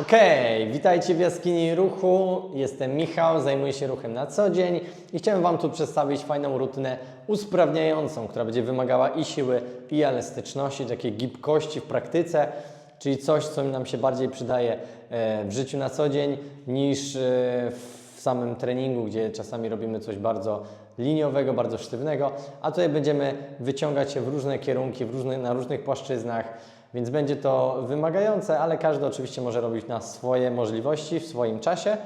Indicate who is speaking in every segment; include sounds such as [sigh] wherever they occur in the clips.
Speaker 1: Okej, witajcie w jaskini ruchu. Jestem Michał, zajmuję się ruchem na co dzień i chciałem Wam tu przedstawić fajną rutynę usprawniającą, która będzie wymagała i siły, i elastyczności, takiej gibkości w praktyce, czyli coś, co nam się bardziej przydaje e, w życiu na co dzień niż e, w samym treningu, gdzie czasami robimy coś bardzo liniowego, bardzo sztywnego, a tutaj będziemy wyciągać się w różne kierunki, w na różnych płaszczyznach, więc będzie to wymagające, ale każdy oczywiście może robić na swoje możliwości, w swoim czasie.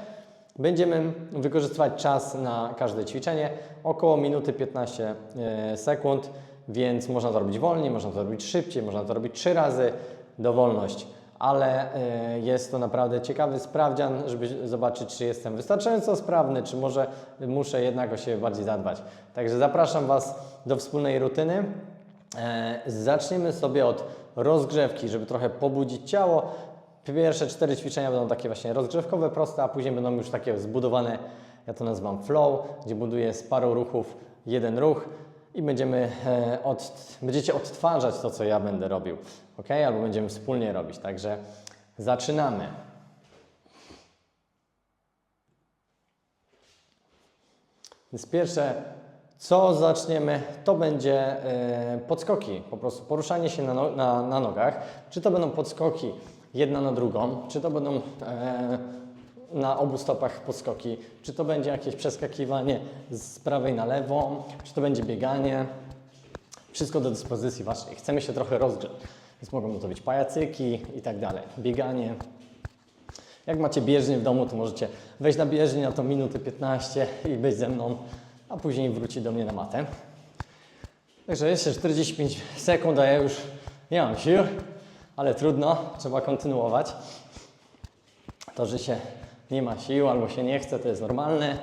Speaker 1: Będziemy wykorzystywać czas na każde ćwiczenie, około minuty 15 e, sekund, więc można to robić wolniej, można to robić szybciej, można to robić trzy razy, dowolność. Ale e, jest to naprawdę ciekawy sprawdzian, żeby zobaczyć, czy jestem wystarczająco sprawny, czy może muszę jednak o siebie bardziej zadbać. Także zapraszam Was do wspólnej rutyny. E, Zaczniemy sobie od rozgrzewki, żeby trochę pobudzić ciało. Pierwsze cztery ćwiczenia będą takie właśnie rozgrzewkowe, proste, a później będą już takie zbudowane, ja to nazywam flow, gdzie buduję z parą ruchów jeden ruch i będziemy e, od, będziecie odtwarzać to, co ja będę robił, ok? Albo będziemy wspólnie robić, także zaczynamy. Więc pierwsze, co zaczniemy, to będzie e, podskoki, po prostu poruszanie się na, no, na, na nogach. Czy to będą podskoki jedna na drugą, czy to będą e, na obu stopach podskoki, czy to będzie jakieś przeskakiwanie z prawej na lewą, czy to będzie bieganie. Wszystko do dyspozycji Waszej. Chcemy się trochę rozgrzeć, więc mogą to być pajacyki i tak dalej. Bieganie. Jak macie bieżnię w domu, to możecie wejść na bieżnię na to minuty 15 i być ze mną, a później wrócić do mnie na matę. Także jeszcze 45 sekund, a ja już nie mam sił, ale trudno, trzeba kontynuować. To, że się nie ma sił albo się nie chce, to jest normalne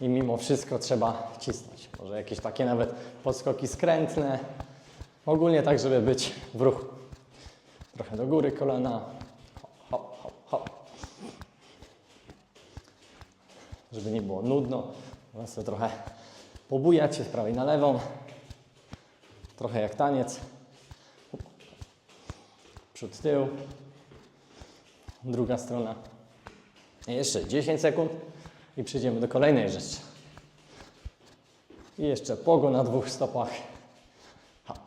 Speaker 1: i mimo wszystko trzeba cisnąć. Może jakieś takie nawet podskoki skrętne, ogólnie tak, żeby być w ruchu. Trochę do góry kolana, hop, hop, hop. Żeby nie było nudno, sobie trochę pobujać się z prawej na lewą, trochę jak taniec. Przód, tył, druga strona. I jeszcze 10 sekund i przejdziemy do kolejnej rzeczy. I jeszcze pogo na dwóch stopach. Hop.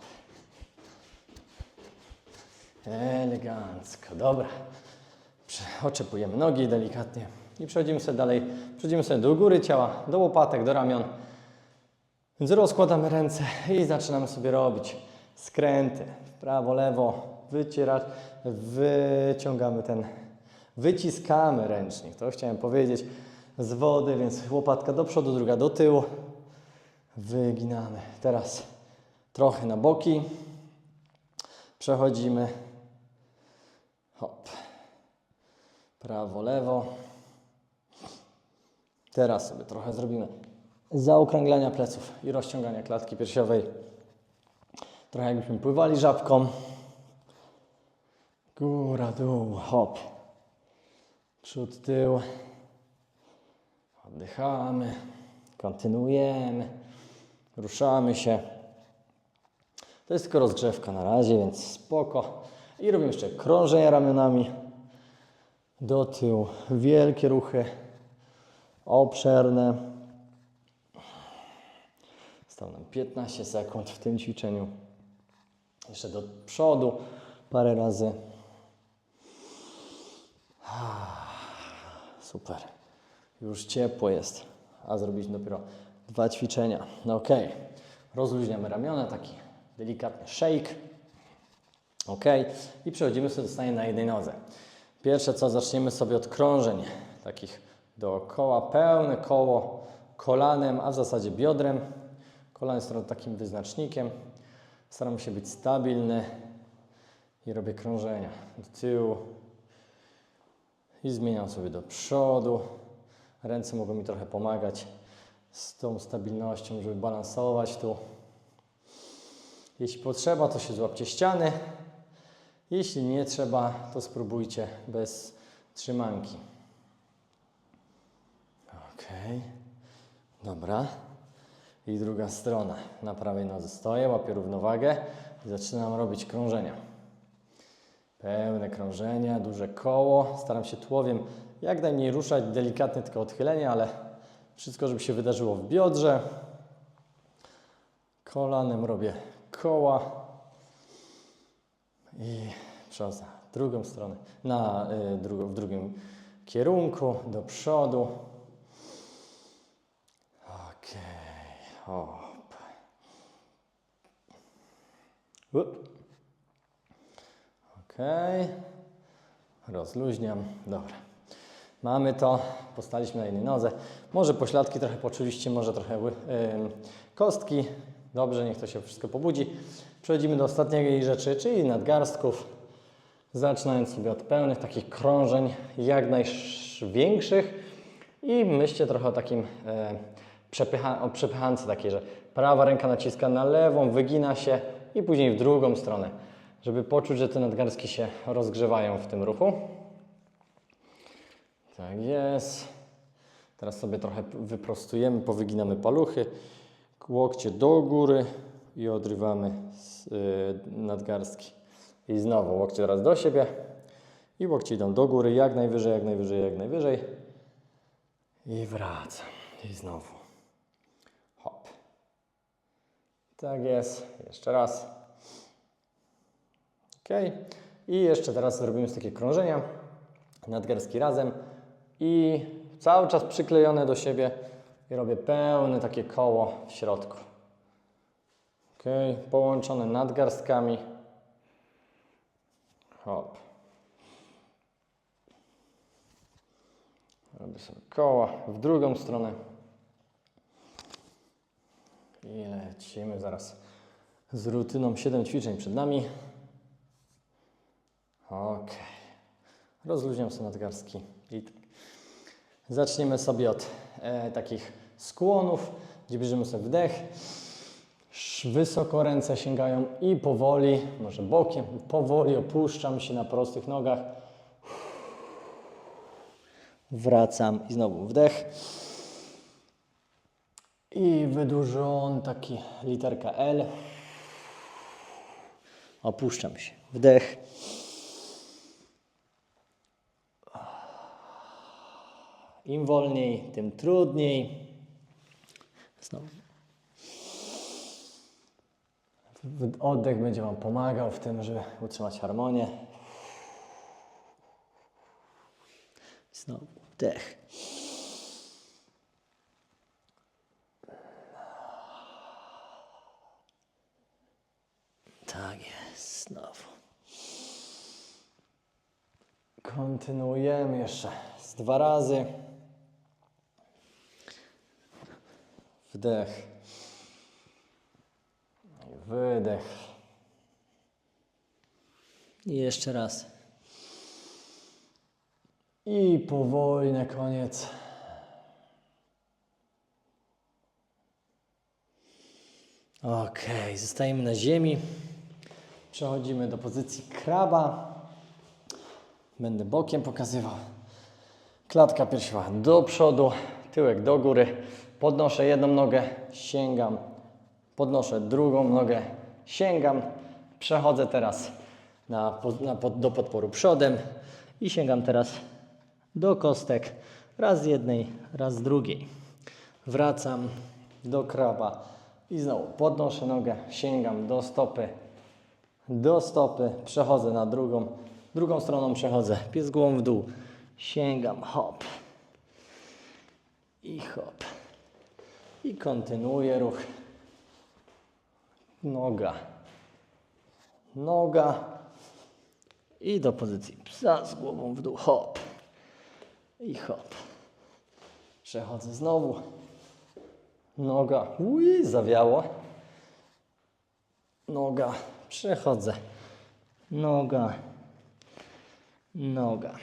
Speaker 1: Elegancko, dobra. Oczepujemy nogi delikatnie i przechodzimy sobie dalej. Przechodzimy sobie do góry ciała, do łopatek, do ramion. Więc rozkładamy ręce i zaczynamy sobie robić skręty. W prawo, lewo, wycierać, wyciągamy ten, wyciskamy ręcznik. To chciałem powiedzieć z wody, więc łopatka do przodu, druga do tyłu. Wyginamy. Teraz trochę na boki. Przechodzimy. Hop. Prawo, lewo. Teraz sobie trochę zrobimy zaokrąglania pleców i rozciągania klatki piersiowej. Trochę jakbyśmy pływali żabką. Góra, dół, hop. Przód, tył. Oddychamy. Kontynuujemy. Ruszamy się. To jest tylko rozgrzewka na razie, więc spoko. I robimy jeszcze krążenia ramionami. Do tyłu. Wielkie ruchy. Obszerne. Zostało nam 15 sekund w tym ćwiczeniu. Jeszcze do przodu parę razy. Super. Już ciepło jest. A zrobić dopiero dwa ćwiczenia. No ok. Rozluźniamy ramiona, taki delikatny shake. Ok. I przechodzimy sobie do stania na jednej nodze. Pierwsze co, zaczniemy sobie od krążeń takich dookoła. Pełne koło kolanem, a w zasadzie biodrem. Kolano jest takim wyznacznikiem. Staram się być stabilny i robię krążenia do tyłu i zmieniam sobie do przodu. Ręce mogą mi trochę pomagać z tą stabilnością, żeby balansować tu. Jeśli potrzeba, to się złapcie ściany. Jeśli nie trzeba, to spróbujcie bez trzymanki. Ok, dobra. I druga strona. Na prawej nodze stoję, łapię równowagę i zaczynam robić krążenia. Pełne krążenie, duże koło. Staram się tułowiem jak najmniej ruszać, delikatne tylko odchylenie, ale wszystko, żeby się wydarzyło w biodrze. Kolanem robię koła i przechodzę drugą stronę, na y, w drugim kierunku, do przodu. Okej, hop. Up. Okej. Rozluźniam. Dobra. Mamy to. Postaliśmy na jednej nodze. Może pośladki trochę poczuliście, może trochę ym, kostki. Dobrze, niech to się wszystko pobudzi. Przechodzimy do ostatniej rzeczy, czyli nadgarstków. Zaczynając sobie od pełnych takich krążeń, jak największych. I myślcie trochę o takim e, przepycha, o przepychance takiej, że prawa ręka naciska na lewą, wygina się i później w drugą stronę, żeby poczuć, że te nadgarstki się rozgrzewają w tym ruchu. Tak jest. Teraz sobie trochę wyprostujemy, powyginamy paluchy, łokcie do góry i odrywamy y, nadgarstki. I znowu łokcie teraz do siebie i łokcie idą do góry, jak najwyżej, jak najwyżej, jak najwyżej. I wracam. I znowu. Hop. Tak jest. Jeszcze raz. Ok. I jeszcze teraz zrobimy takie krążenia. Nadgarstki razem. I cały czas przyklejone do siebie. I robię pełne takie koło w środku. Ok. Połączone nadgarstkami. Hop. Robię sobie koła w drugą stronę. I lecimy zaraz z rutyną 7 ćwiczeń przed nami. Ok. Rozluźniam sobie nadgarstki. I tak. Zaczniemy sobie od e, takich skłonów, gdzie bierzemy sobie wdech. Wysoko ręce sięgają i powoli, może bokiem, powoli opuszczam się na prostych nogach. Wracam i znowu wdech. I wydłużony taki literka L. Opuszczam się. Wdech. Im wolniej, tym trudniej. Znowu. Oddech będzie Wam pomagał w tym, żeby utrzymać harmonię. Znowu wdech. Tak jest, znowu. Kontynuujemy jeszcze z dwa razy. Wdech. I Wydech. I jeszcze raz. I powoli na koniec. Ok, zostajemy na ziemi. Przechodzimy do pozycji kraba. Będę bokiem pokazywał. Klatka piersiowa do przodu, tyłek do góry. Podnoszę jedną nogę, sięgam. Podnoszę drugą nogę, sięgam. Przechodzę teraz na, na, do podporu przodem i sięgam teraz do kostek. Raz z jednej, raz z drugiej. Wracam do kraba i znowu podnoszę nogę, sięgam do stopy, do stopy, przechodzę na drugą, drugą stroną przechodzę, pies głową w dół, sięgam, hop. I hop. I kontynuuję ruch. Noga, noga. I do pozycji psa z głową w dół, hop. I hop. Przechodzę znowu. Noga, ui, zawiało. Noga, przechodzę. Noga, noga.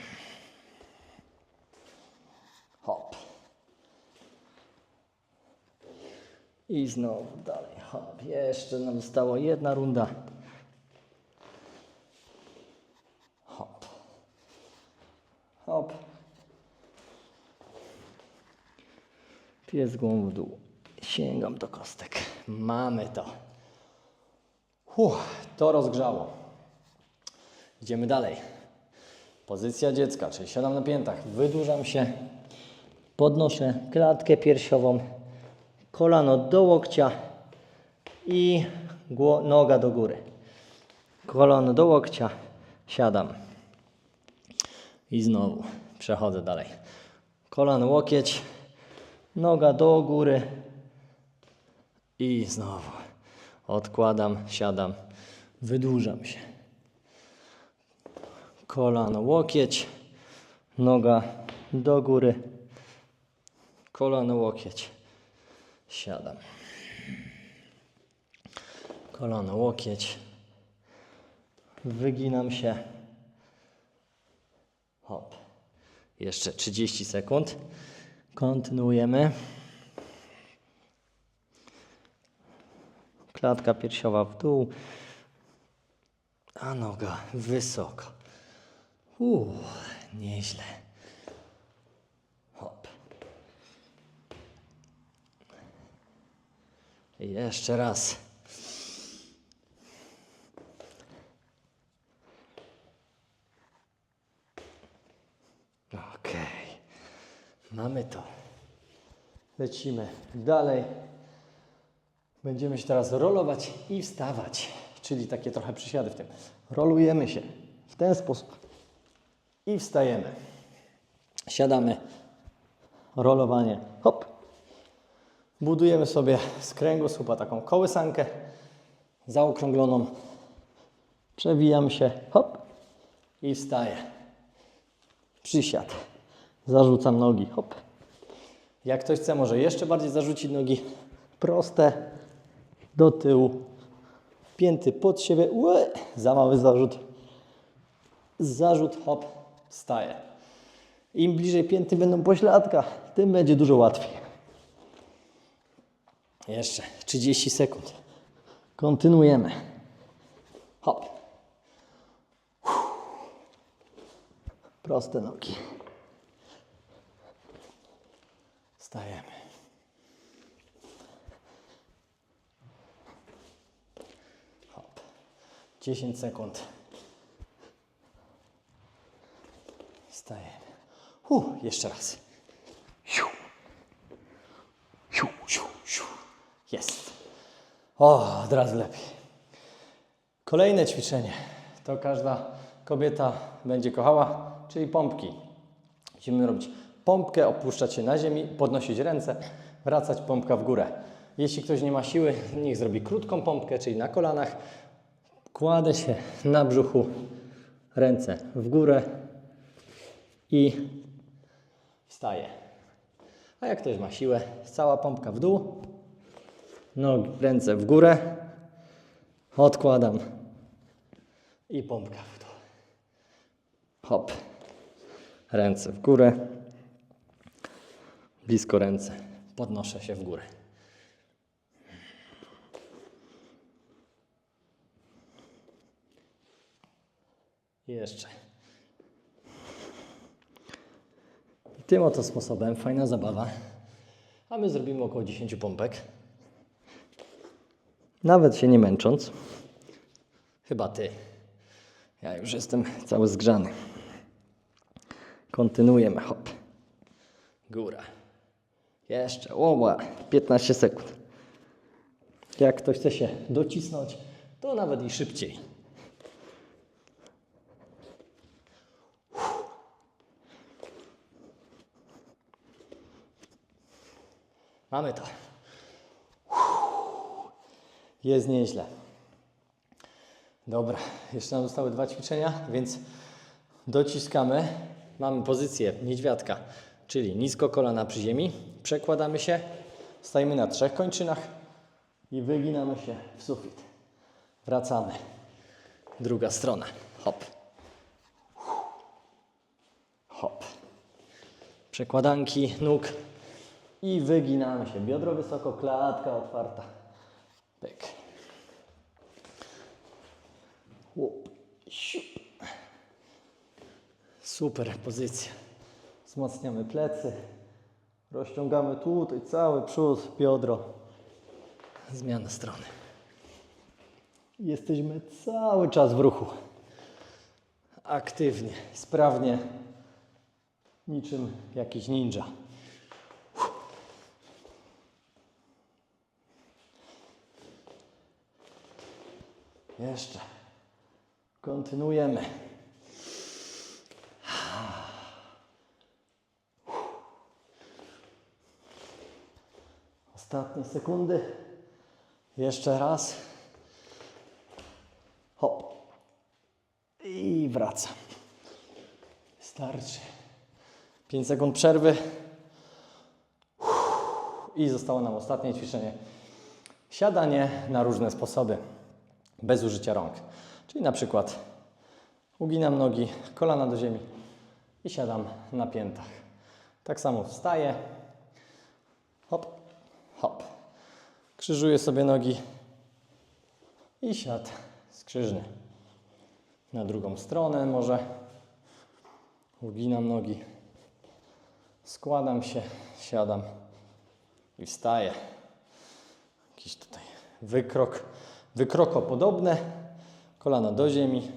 Speaker 1: Hop. I znowu dalej, hop. Jeszcze nam została jedna runda. Hop. Hop. Pies głową w dół. Sięgam do kostek. Mamy to. To rozgrzało. Idziemy dalej. Pozycja dziecka, czyli siadam na piętach, wydłużam się, podnoszę klatkę piersiową, kolano do łokcia i noga do góry. Kolano do łokcia, siadam. I znowu przechodzę dalej. Kolano, łokieć, noga do góry i znowu odkładam, siadam, wydłużam się. Kolano, łokieć, noga do góry, kolano, łokieć, siadam. Kolano, łokieć, wyginam się. Hop. Jeszcze 30 sekund. Kontynuujemy. Klatka piersiowa w dół, a noga wysoko. Uuu, nieźle. Hop. Jeszcze raz. Okej. Mamy to. Lecimy dalej. Będziemy się teraz rolować i wstawać, czyli takie trochę przysiady w tym. Rolujemy się w ten sposób i wstajemy. Siadamy, rolowanie, hop. Budujemy sobie z kręgosłupa taką kołysankę zaokrągloną. Przewijam się, hop i wstaję. Przysiad. Zarzucam nogi, hop. Jak ktoś chce, może jeszcze bardziej zarzucić nogi proste do tyłu. Pięty pod siebie. Ue, za mały zarzut. Zarzut, hop, wstaje. Im bliżej pięty będą pośladka, tym będzie dużo łatwiej. Jeszcze 30 sekund. Kontynuujemy. Hop. Proste nogi. Wstajemy. Hop. 10 sekund. Wstajemy. Huh, jeszcze raz. Jest. O, od razu lepiej. Kolejne ćwiczenie to każda kobieta będzie kochała, czyli pompki. Musimy robić pompkę, opuszczać się na ziemi, podnosić ręce, wracać pompka w górę. Jeśli ktoś nie ma siły, niech zrobi krótką pompkę, czyli na kolanach. Kładę się na brzuchu, ręce w górę i wstaję. A jak ktoś ma siłę, cała pompka w dół, nogi, ręce w górę, odkładam i pompka w dół. Hop. Ręce w górę. Blisko ręce. Podnoszę się w górę. Jeszcze. I tym oto sposobem, fajna zabawa. A my zrobimy około 10 pompek. Nawet się nie męcząc. Chyba ty. Ja już jestem cały zgrzany. Kontynuujemy, hop. Góra. Jeszcze, łoła, 15 sekund. Jak ktoś chce się docisnąć, to nawet i szybciej. Mamy to. Jest nieźle. Dobra, jeszcze nam zostały dwa ćwiczenia, więc dociskamy. Mamy pozycję niedźwiadka, czyli nisko kolana przy ziemi. Przekładamy się, stajemy na trzech kończynach i wyginamy się w sufit. Wracamy. Druga strona. Hop. Hop. Przekładanki nóg i wyginamy się. Biodro wysoko, klatka otwarta. Pyk. Łup. Siup. Super pozycja. Wzmacniamy plecy. Rozciągamy tutaj cały przód, biodro. Zmiana strony. Jesteśmy cały czas w ruchu. aktywnie, sprawnie, niczym jakiś ninja. Jeszcze. Kontynuujemy. Ostatnie sekundy. Jeszcze raz. Hop. I wracam. Starczy. 5 sekund przerwy. I zostało nam ostatnie ćwiczenie. Siadanie na różne sposoby, bez użycia rąk. Czyli na przykład uginam nogi, kolana do ziemi i siadam na piętach. Tak samo wstaję. Hop, hop. Krzyżuję sobie nogi i siad skrzyżny. Na drugą stronę może. Uginam nogi. Składam się, siadam i wstaję. Jakiś tutaj wykrok, wykroko podobne. Kolana do ziemi.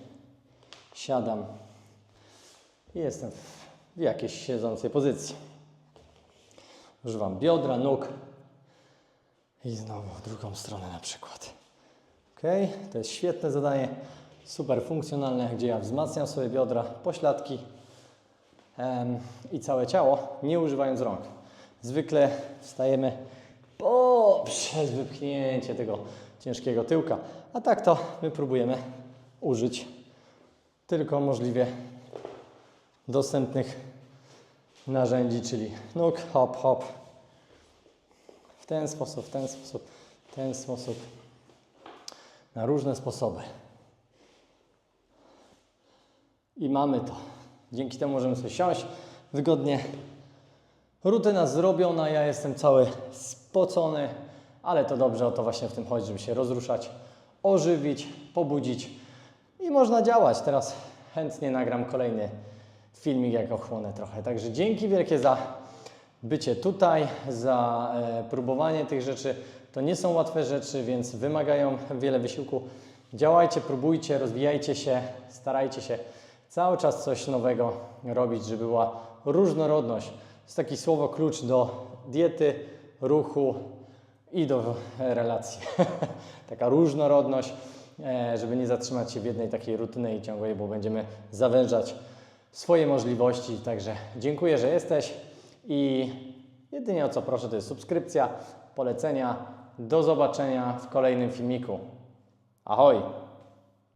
Speaker 1: Siadam i jestem w jakiejś siedzącej pozycji. Używam biodra, nóg i znowu w drugą stronę na przykład. Ok, to jest świetne zadanie, super funkcjonalne, gdzie ja wzmacniam sobie biodra, pośladki em, i całe ciało, nie używając rąk. Zwykle wstajemy poprzez wypchnięcie tego ciężkiego tyłka, a tak to my próbujemy użyć tylko możliwie dostępnych narzędzi, czyli nóg, hop, hop, w ten sposób, w ten sposób, w ten sposób, na różne sposoby. I mamy to. Dzięki temu możemy sobie siąść wygodnie. Rutyna zrobiona, ja jestem cały spocony, ale to dobrze, o to właśnie w tym chodzi, żeby się rozruszać, ożywić, pobudzić i można działać. Teraz chętnie nagram kolejny filmik, jak ochłonę trochę. Także dzięki wielkie za bycie tutaj, za e, próbowanie tych rzeczy. To nie są łatwe rzeczy, więc wymagają wiele wysiłku. Działajcie, próbujcie, rozwijajcie się, starajcie się cały czas coś nowego robić, żeby była różnorodność. To jest takie słowo klucz do diety, ruchu i do relacji. [laughs] Taka różnorodność, e, żeby nie zatrzymać się w jednej takiej rutynie i ciągłej, bo będziemy zawężać swoje możliwości. Także dziękuję, że jesteś i jedynie o co proszę to jest subskrypcja, polecenia. Do zobaczenia w kolejnym filmiku. Ahoj!